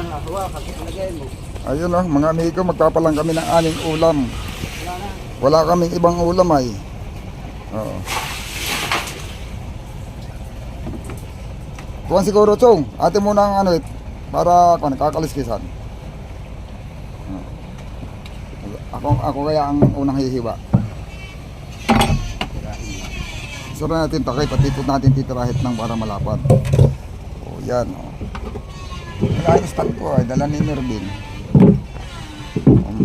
nakakuha kasi palagay mo. Ayun oh, mga amigo, magpapalang kami ng aning ulam. Wala na. Wala kaming ibang ulam ay. Oo. Tuwan siguro, Chong. Ate muna ang ano eh, para kung nakakaliskisan. Oo. Ako, ako kaya ang unang hihiwa. Sura natin takay, pati po natin titirahit ng para malapad. O yan. O. Wala yung stand ko ay, dala ni Mervin. Um,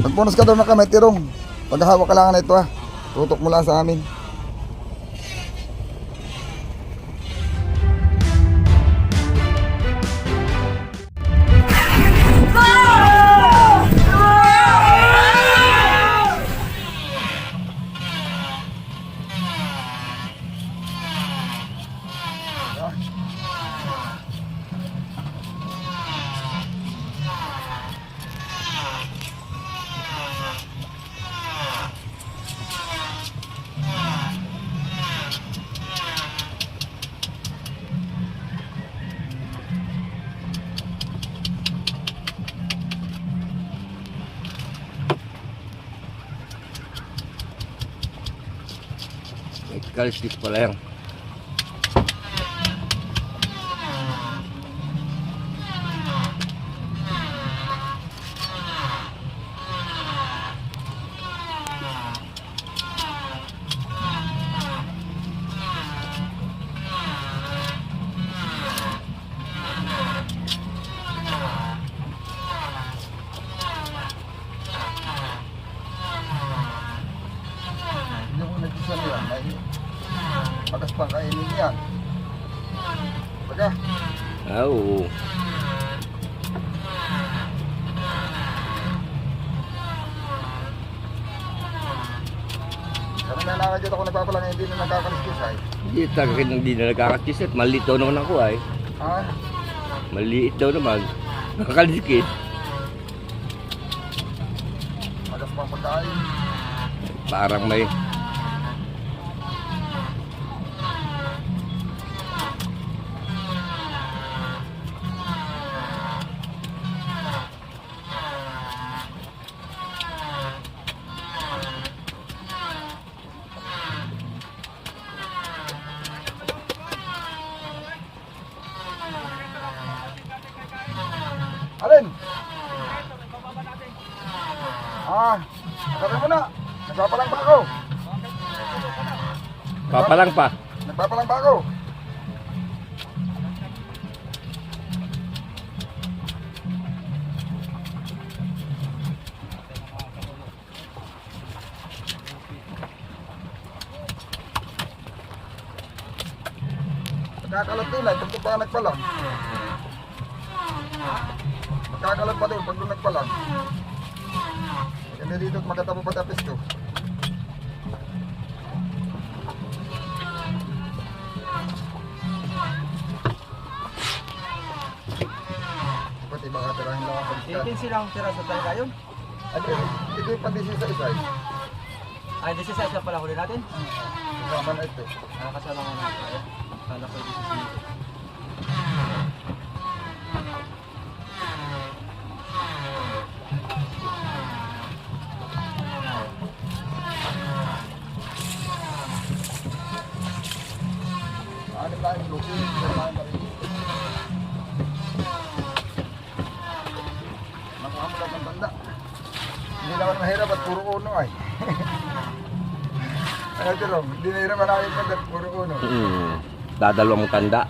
Magpunas ka daw na kami, tirong. Paghahawak ka lang na ito ha. Tutok mo lang sa amin. Kaliskis pala yan. Yung nagkisa niya, may pagas pang kainin yan. Baga, Oo. kami na nakakit dito ako nagpapalang hindi na nagkakaliskis ay. Hindi talaga hindi na nagkakakisit. Maliit daw naman ako ay. Ha? Maliit daw naman. Nakakaliskis. Pagas pang pagkain. Parang may Ah, sabi mo na. Nagpapalang pa ako. papalang pa. Nagpapalang pa ako. Magkakalat din ay pag doon pa nagpalang. Magkakalat pa din pag doon nagpalang. Maganda dito at maganda pa patapis ko. Pati baka tirahin lang ako sa Titin silang tira sa talaga yun. Ano, ito yung pandisi sa isa. Ay, this is sa pala huli natin. Kasama na ito. Nakakasama ko na. Kala ko this is dito. Ano tayo, lupi, kumain na rin. Nakuha mo lang ng tanda. Hindi naman mahirap at puro uno ay. Ano Jerome, hindi mahirap na namin tanda at puro uno. Hmm. Dadalawang tanda.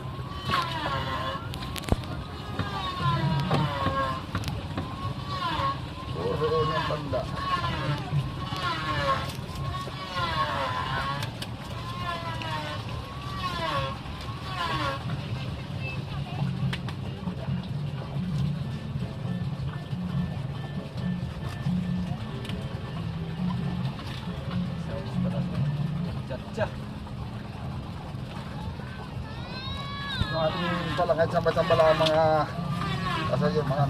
Lang ang mga kasal yung mga.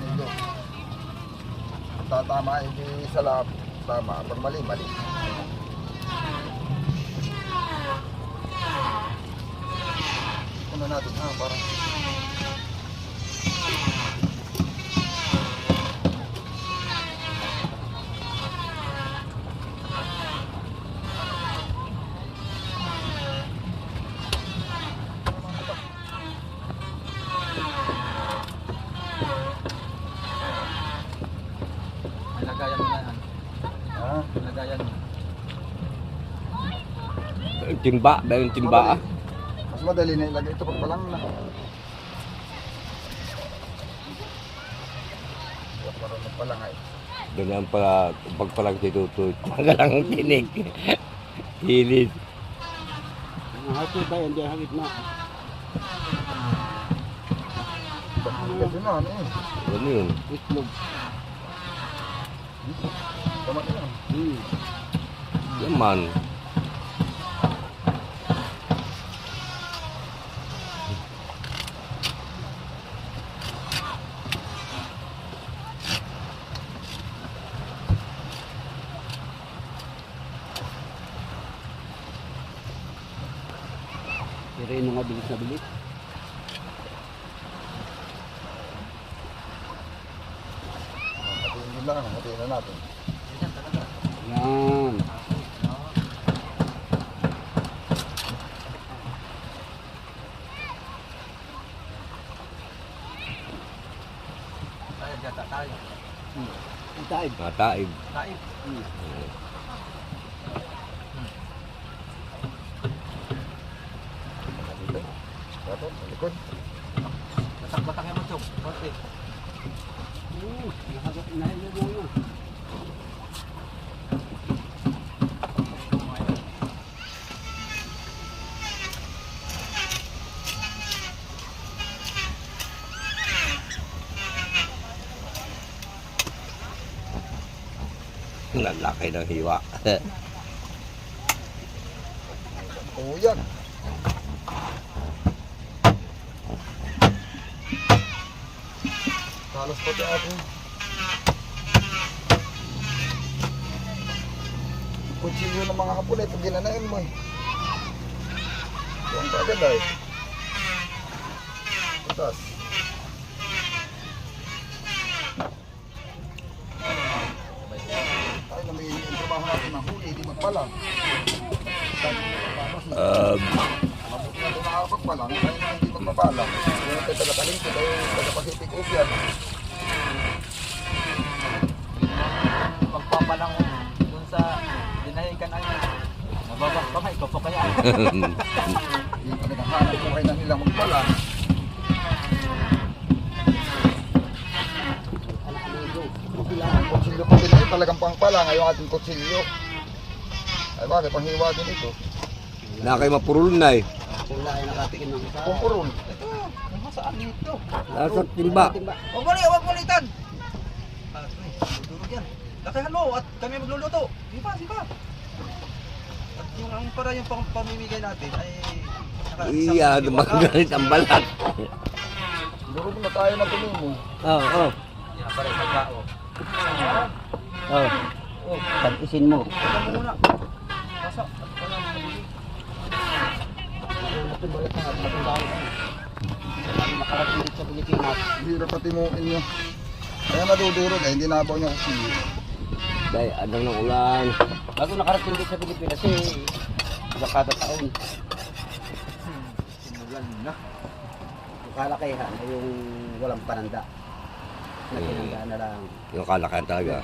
Kung tatama hindi sa lab, tama. Pag mali, mali. Ano natin ha, parang Ay, lagayan mo na yan. Ha? Lagayan mo. Timba, ba yung timba ah? Mas madali na ilagay ito pag palang na. Huwag marunong pa lang ay. Doon ang pala, pag palang titutuit. Magalang ang tinig. Hilit. Ang hati ba hindi hagit na. Kasi na ano eh. Ano yun? Itlog. Tama ka lang. Hmm. Yaman. Yun nga bilis na bilis. Din lang. Hatiin na natin. Yan. Tayo, gata, tayo. Ang taib. Mataib. Tayo. Hmm. Dito. Dito. Sa likod. Batak-batak yung magsog. Konti. Oo. Nakagat na yun yun. Lalaki ng hiwa. Oo yan. Kalos pati atin. Kutsilyo ng mga kapulay pag ginanain mo eh. Yan kagad ay. Putas. Tayo na may yung trabaho natin di magpala. Um, Mabuti na ito nakakapagpalang, tayo na hindi magpapalang. Yung tayo taga-talingko, tayo taga-Pacific Ocean. Pagpapalang dun sa dinahikan ay mababa pa nga, ikaw pa kaya. Yung pinaghahanap buhay na nila magpala. Ang kutsilyo ko ay talagang pangpala ngayong ating kutsilyo. Ay bakit, panghiwa din ito. na kayo mapurul na eh. Kung lahat nakatikin ng isa. Pumurol. Ito, saan dito? Nasa timba. Huwag mo huwag mo litan! Ah, ay, dudurog yan. Mo at kami magluluto. Di ba? At yung ang para yung pang pamimigay natin ay isang Iya, dumagalit ang balat. Durog na tayo na tumimo. Oo, oo. Yan, para sa tao. Oo. Oh, Tag-isin mo. ito mo muna. Pasok. At wala mo nabili. Balik na natin ang dahil. Makarating dito sa Pilipinas. Hirap patimuin nyo. Kaya nadudurog eh, hindi nabaw niya kutsilyo. Dahil adang ng ulan. Bago nakarating dito sa Pilipinas eh, ilang kada taon. Simulan na. Yung kalakayahan ay yung walang pananda. Na pinanda na lang. Yung kalakayan talaga.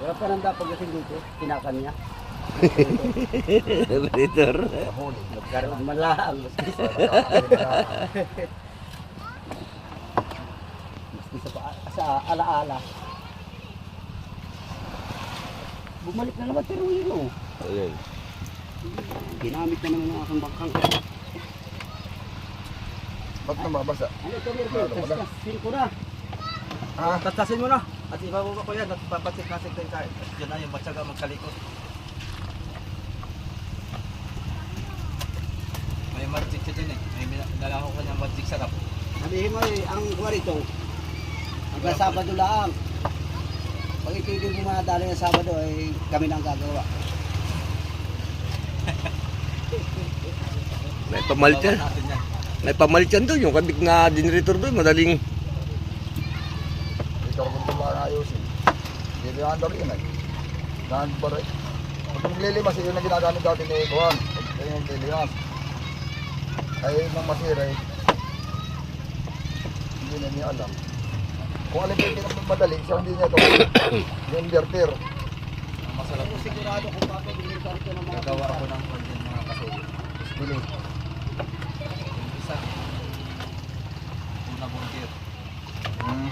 Walang pananda pagdating dito, tinakan niya. Predator. Nahuli. Nagkaroon man lang. Maski sa, sa, alaala. Bumalik na naman pero yun oh. Ayun. Ginamit na naman ang aking bangkang. Ba't namabasa? Ano ito, Mirko? Tastasin ko na. Ha? Tatasin mo na. At ibababa ko yan at papatsik-nasik tayo kahit. At yun na yung matyaga magkalikot. May magic siya dyan eh. May dala ko kanyang magic sarap. Sabihin mo eh, ang kuha rito, hanggang Sabado lang. Pag ito yung bumadali ng Sabado, ay kami na ang gagawa. May pamalit yan. Yan. May pamalit yan doon, yung kabig na generator doon, madaling Hindi ka rin lang ayusin. Hindi rin ang dali yun eh. Daan ba rin? Pag maglilimas, yun ang ginagamit dati ni Kuhan. Pag yung maglilimas. Ay, nang masira eh. Hindi na niya alam. Kung alin pa yung pinagmadali, siya hindi niya ito. yung inverter. Masarap Ako sigurado kung hindi ka ito ng mga Gagawa ako ng content mga kasuyo. Bili. Yung isa, tuna burger. Hmm.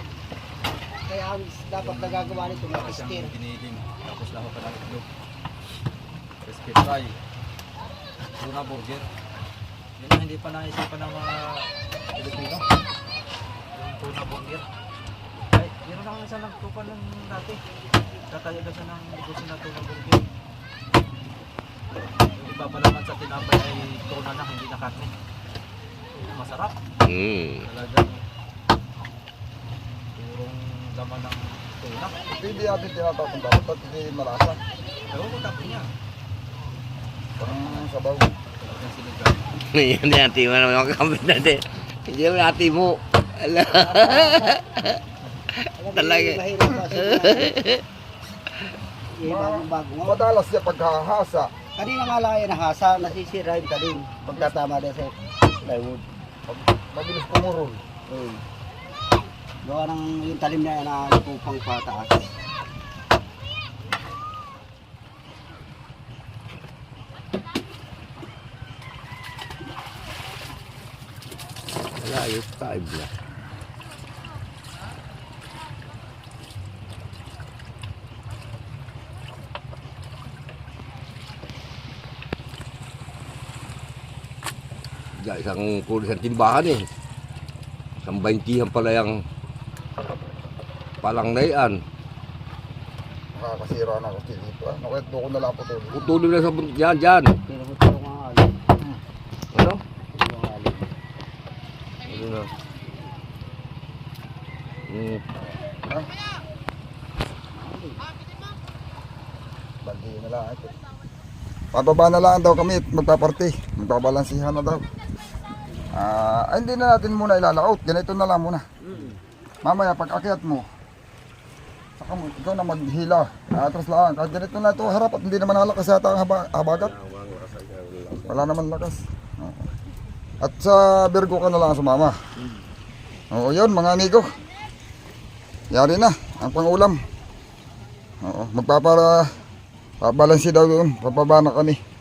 Kaya ang dapat nagagawa nito mga Tapos siyang giniling. Tapos laho pa ng itlog. Crispy fry. Tuna burger. Yun hindi pa naisipan ng mga Pilipino. Yung tuna burger. Ay, lang ang isa nagtupan ng dati. Tatayo daw siya ng negosyo na tuna burger. Yung iba pa naman sa tinapay ay tuna na, hindi na karne. Masarap. Hmm. Talagang purong laman ng tuna. Hindi natin tinatapon dapat at hindi malasa. Ewan ko tapos niya. Parang sabaw. Talagang sinigang. Yan yung ati mo naman mga kapit natin. Hindi mo ati mo. Ala. Talaga. Madalas siya pagkahasa. Kanina nga lang yung nahasa, nasisira yung talim. Pagkatama din sa plywood. Mabilis pumurol. Ayun. Gawa ng yung talim na yan na kupang pataas. Wala, yung five na. Diyan, isang pulis ng timbahan eh. Isang baintihan pala yung palang na yan. Nakakasira na ako dito. Ah. Nakwento ko na lang po tuloy. Utulog na sa buntot yan, dyan. Ano. Ano? ano. Ano na? Hmm. Bandi na lang ito. Pababa na lang daw kami at magpaparty. Magbabalansihan na daw. Ah, hindi na natin muna ilalakaut. Ganito na lang muna. Mamaya pag akyat mo, saka mo, ikaw na maghila. Atras lang. Kahit ganito na ito harap at hindi naman halakas yata ang haba, habagat. Wala naman lakas. Oo. At sa Virgo ka na lang sumama. Oo, yun mga amigo. Yari na, ang pangulam. Oo, magpapara, pabalansi daw yun, papaba na kami.